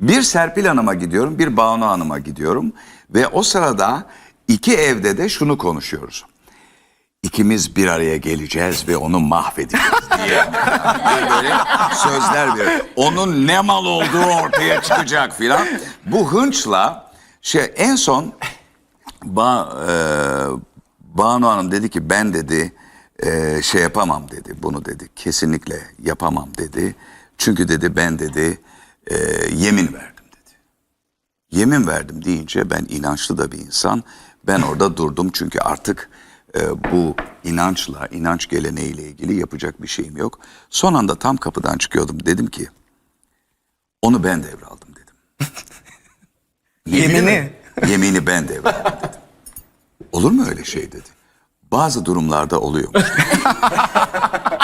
Bir Serpil Hanım'a gidiyorum, bir Banu Hanım'a gidiyorum. Ve o sırada iki evde de şunu konuşuyoruz. İkimiz bir araya geleceğiz ve onu mahvedeceğiz diye. böyle sözler veriyor. Onun ne mal olduğu ortaya çıkacak filan. Bu hınçla şey en son ba, e, Banu Hanım dedi ki ben dedi e, şey yapamam dedi bunu dedi kesinlikle yapamam dedi. Çünkü dedi ben dedi e, yemin verdim dedi. Yemin verdim deyince ben inançlı da bir insan. Ben orada durdum çünkü artık e, bu inançla, inanç geleneğiyle ilgili yapacak bir şeyim yok. Son anda tam kapıdan çıkıyordum. Dedim ki onu ben devraldım dedim. Yemini. Yemini ben devraldım dedim. Olur mu öyle şey dedi. Bazı durumlarda oluyor.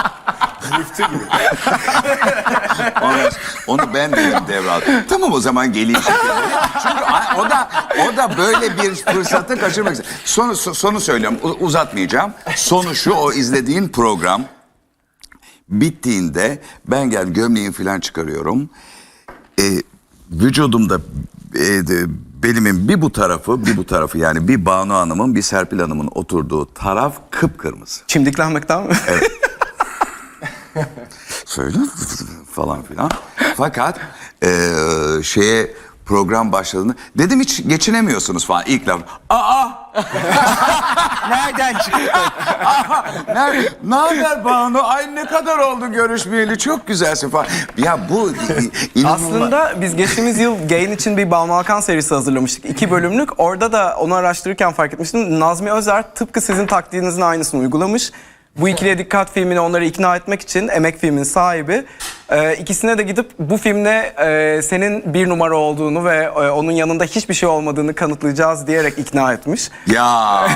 Ondan sonra Onu ben dedim devraldım. Tamam o zaman geleyim. Çünkü o da o da böyle bir fırsatı kaçırmak istiyor. Sonu, so- sonu söylüyorum u- uzatmayacağım. Sonu şu o izlediğin program bittiğinde ben gel gömleğimi falan çıkarıyorum. E, vücudumda e, de, belimin bir bu tarafı bir bu tarafı yani bir Banu Hanım'ın bir Serpil Hanım'ın oturduğu taraf kıpkırmızı. Çimdiklenmekten mi? Söyle falan filan. Fakat eee, şeye program başladığında dedim hiç geçinemiyorsunuz falan ilk laf. Aa Nereden çıktı? ne, ne haber Banu? Ay ne kadar oldu görüşmeyeli çok güzelsin falan. Ya bu. Aslında biz geçtiğimiz yıl Gain için bir Balmalkan serisi hazırlamıştık. iki bölümlük. Orada da onu araştırırken fark etmiştim. Nazmi Özer tıpkı sizin taktiğinizin aynısını uygulamış. Bu ikiliye dikkat filmini onları ikna etmek için emek filmin sahibi e, ikisine de gidip bu filmde e, senin bir numara olduğunu ve e, onun yanında hiçbir şey olmadığını kanıtlayacağız diyerek ikna etmiş. Ya.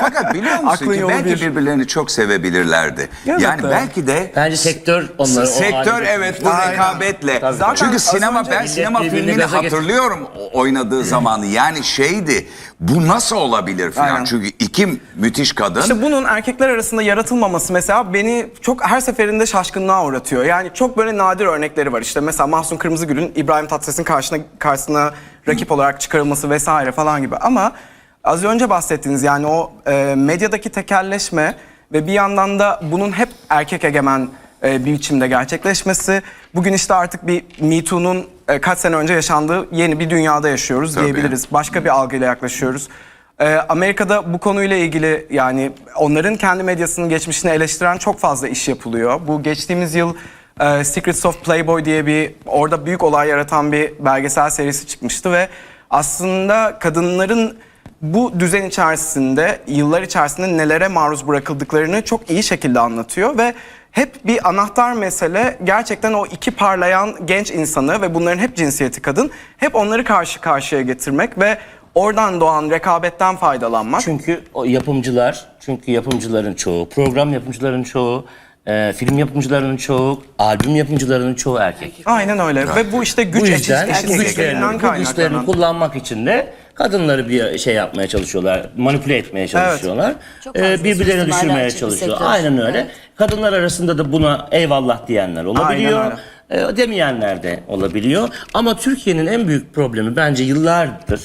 Fakat biliyor musun Aklın ki yolu belki bir. birbirlerini çok sevebilirlerdi. Evet, yani evet. belki de Bence sektör onları o Sektör hale evet bu rekabetle. Tabii. Çünkü sinema önce ben millet sinema birbirini filmini gaza getir- hatırlıyorum o- oynadığı zamanı. Yani şeydi. Bu nasıl olabilir falan. Aynen. Çünkü iki müthiş kadın. İşte bunun erkekler arasında yaratılmaması mesela beni çok her seferinde şaşkınlığa uğratıyor. Yani çok böyle nadir örnekleri var. İşte mesela Mahsun Kırmızıgül'ün İbrahim Tatlıses'in karşısına, karşısına rakip olarak çıkarılması vesaire falan gibi. Ama az önce bahsettiğiniz yani o e, medyadaki tekelleşme ve bir yandan da bunun hep erkek egemen e, bir biçimde gerçekleşmesi. Bugün işte artık bir Me Too'nun e, kaç sene önce yaşandığı yeni bir dünyada yaşıyoruz Tabii. diyebiliriz. Başka bir algıyla yaklaşıyoruz. Ee, Amerika'da bu konuyla ilgili yani onların kendi medyasının geçmişini eleştiren çok fazla iş yapılıyor. Bu geçtiğimiz yıl e, Secrets of Playboy diye bir orada büyük olay yaratan bir belgesel serisi çıkmıştı ve aslında kadınların bu düzen içerisinde yıllar içerisinde nelere maruz bırakıldıklarını çok iyi şekilde anlatıyor ve hep bir anahtar mesele gerçekten o iki parlayan genç insanı ve bunların hep cinsiyeti kadın hep onları karşı karşıya getirmek ve oradan doğan rekabetten faydalanmak. Çünkü o yapımcılar, çünkü yapımcıların çoğu, program yapımcıların çoğu, e, film yapımcılarının çoğu, albüm yapımcılarının çoğu erkek. Aynen öyle ve bu işte güç bu yüzden bu eşitsizliğinden güçlerini, bu güçlerini kaynaklanan. kullanmak için de kadınları bir şey yapmaya çalışıyorlar, manipüle etmeye çalışıyorlar. Çok fazla Ee, birbirlerini suistimalar düşürmeye bir çalışıyor. sektör. Aynen öyle. Evet. Kadınlar arasında da buna eyvallah diyenler olabiliyor. Ee, demeyenler de olabiliyor. Ama Türkiye'nin en büyük problemi bence yıllardır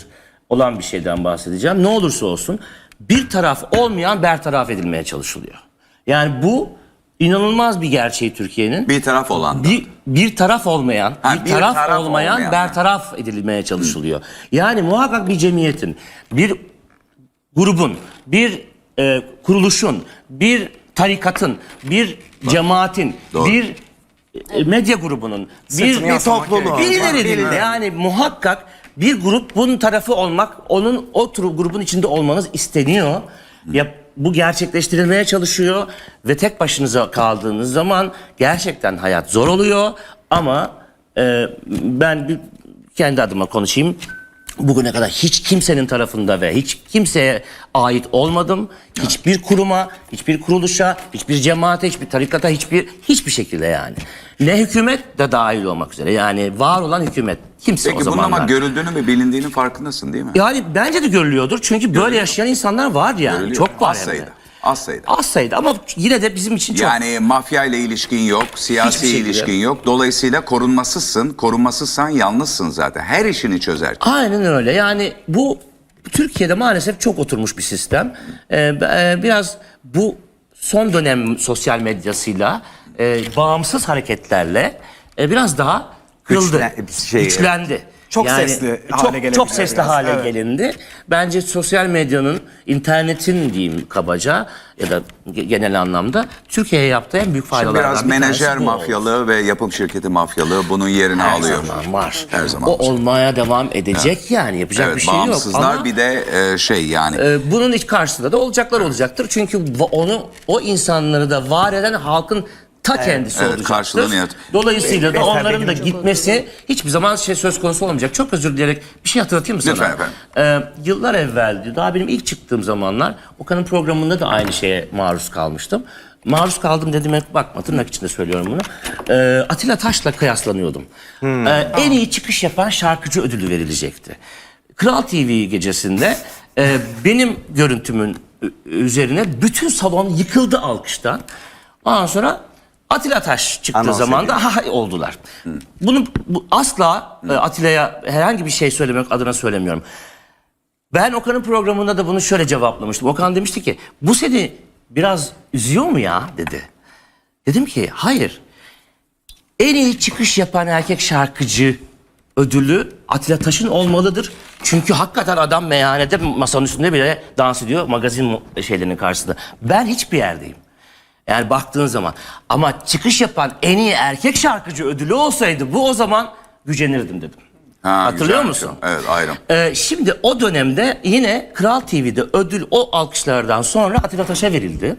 olan bir şeyden bahsedeceğim. Ne olursa olsun bir taraf olmayan bertaraf edilmeye çalışılıyor. Yani bu inanılmaz bir gerçeği Türkiye'nin. bir taraf olan da. Bir, bir taraf olmayan, Ha, bir, bir taraf, taraf olmayan, olmayan. bertaraf edilmeye çalışılıyor. Yani muhakkak bir cemiyetin, bir grubun, bir e, kuruluşun, bir tarikatın, bir cemaatin, Doğru. bir e, medya grubunun, bir, Sırtını bir gerekiyor. birilerinin yani muhakkak bir grup bunun tarafı olmak, onun o grubun içinde olmanız isteniyor. Ya bu gerçekleştirilmeye çalışıyor ve tek başınıza kaldığınız zaman gerçekten hayat zor oluyor ama e, ben bir kendi adıma konuşayım. Bugüne kadar hiç kimsenin tarafında ve hiç kimseye ait olmadım. Hiçbir kuruma, hiçbir kuruluşa, hiçbir cemaate, hiçbir tarikata, hiçbir hiçbir şekilde yani. Ne hükümet de dahil olmak üzere. Yani var olan hükümet. Kimse o Peki bunun zamanlar. ama görüldüğünü ve bilindiğinin farkındasın değil mi? yani bence de görülüyordur. Çünkü böyle yaşayan insanlar var yani. Görülüyor. Çok var Az hem de. sayıda. Az sayıda. Az sayıda ama yine de bizim için çok. Yani mafya ile ilişkin yok, siyasi şekilde. ilişkin yok. Dolayısıyla korunmasızsın. Korunmasızsan yalnızsın zaten. Her işini çözer. Aynen öyle. Yani bu Türkiye'de maalesef çok oturmuş bir sistem. Ee, e, biraz bu son dönem sosyal medyasıyla e, bağımsız hareketlerle e, biraz daha Güçlen- şey- güçlendi. Çok sesli hale çok, gelebilir Çok sesli biraz, hale evet. gelindi. Bence sosyal medyanın, internetin diyeyim kabaca ya da ge- genel anlamda Türkiye'ye yaptığı en büyük faydalardan Biraz bir menajer bu oldu. mafyalığı ve yapım şirketi mafyalığı bunun yerini Her alıyor. zaman var. Her zaman O var. olmaya devam edecek yani yapacak Evet, bir şey yok. bağımsızlar bir de e, şey yani e, bunun iç karşısında da olacaklar olacaktır. Çünkü onu o insanları da var eden halkın ta kendisi evet, olacaktır. karşılığını yat- Dolayısıyla da onların da gitmesi hiçbir zaman şey söz konusu olmayacak. Çok özür dileyerek bir şey hatırlatayım mı sana? Lütfen efendim. Ee, yıllar evveldi. Daha benim ilk çıktığım zamanlar Okan'ın programında da aynı şeye maruz kalmıştım. Maruz kaldım dediğime bakma tırnak içinde söylüyorum bunu. Ee, Atilla Taş'la kıyaslanıyordum. Ee, en iyi çıkış yapan şarkıcı ödülü verilecekti. Kral TV gecesinde e, benim görüntümün ü- üzerine bütün salon yıkıldı alkıştan. Ondan sonra Atilla Taş çıktığı Anons zaman da ha oldular. Bunu bu, asla e, Atilla'ya herhangi bir şey söylemek adına söylemiyorum. Ben Okan'ın programında da bunu şöyle cevaplamıştım. Okan demişti ki bu seni biraz üzüyor mu ya dedi. Dedim ki hayır. En iyi çıkış yapan erkek şarkıcı ödülü Atilla Taş'ın olmalıdır. Çünkü hakikaten adam meyhanede masanın üstünde bile dans ediyor magazin şeylerinin karşısında. Ben hiçbir yerdeyim. Yani baktığın zaman. Ama çıkış yapan en iyi erkek şarkıcı ödülü olsaydı bu o zaman gücenirdim dedim. Ha, Hatırlıyor güzel. musun? Evet ayrım. Ee, şimdi o dönemde yine Kral TV'de ödül o alkışlardan sonra Atilla Taş'a verildi.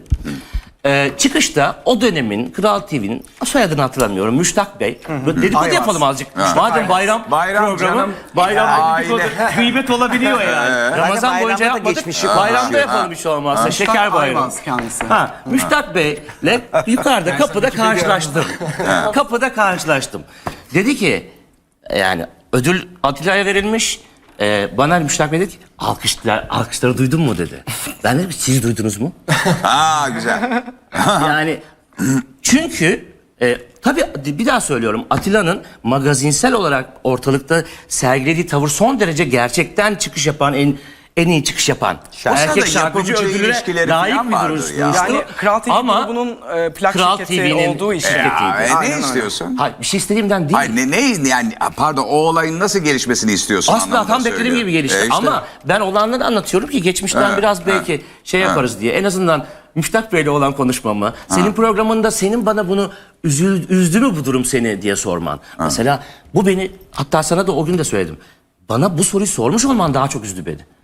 Ee, çıkışta o dönemin Kral TV'nin soyadını hatırlamıyorum Müştak Bey. Böyle Dedikodu Ayvaz. yapalım azıcık. Madem bayram, Bayram programı, canım. bayram Ya, dedikodu, aile. gıybet olabiliyor yani. Ramazan bayramda boyunca da yapmadık. geçmişi Bayramda konuşuyor. yapalım hiç olmazsa. Müştak Şeker bayramı. Kendisi. Ha, Müştak Bey'le yukarıda kapıda karşılaştım. kapıda karşılaştım. Dedi ki yani ödül Atilla'ya verilmiş. Ee, bana Müştak Bey dedi ki alkışlar, alkışları duydun mu dedi. Ben dedim siz duydunuz mu? Ha güzel. yani çünkü e, tabii bir daha söylüyorum Atilla'nın magazinsel olarak ortalıkta sergilediği tavır son derece gerçekten çıkış yapan en en iyi çıkış yapan sırada erkek şarkıcı ödülüne ilişkileri layık bir vardır duruş ya. Yani Kral TV Ama grubunun e, plak Kral şirketi TV'nin olduğu için. şirketi. Ya, e, ne istiyorsun? Hayır bir şey istediğimden değil. Hayır ne, ne yani pardon o olayın nasıl gelişmesini istiyorsun Asla tam beklediğim gibi gelişti. E işte. Ama ben olanları anlatıyorum ki geçmişten Ha, biraz ha, belki şey yaparız diye. En azından Müştak Bey'le olan konuşmamı, senin programında senin bana bunu üzül, üzdü mü bu durum seni diye sorman. Mesela bu beni hatta sana da o gün de söyledim. Bana bu soruyu sormuş olman daha çok üzdü beni.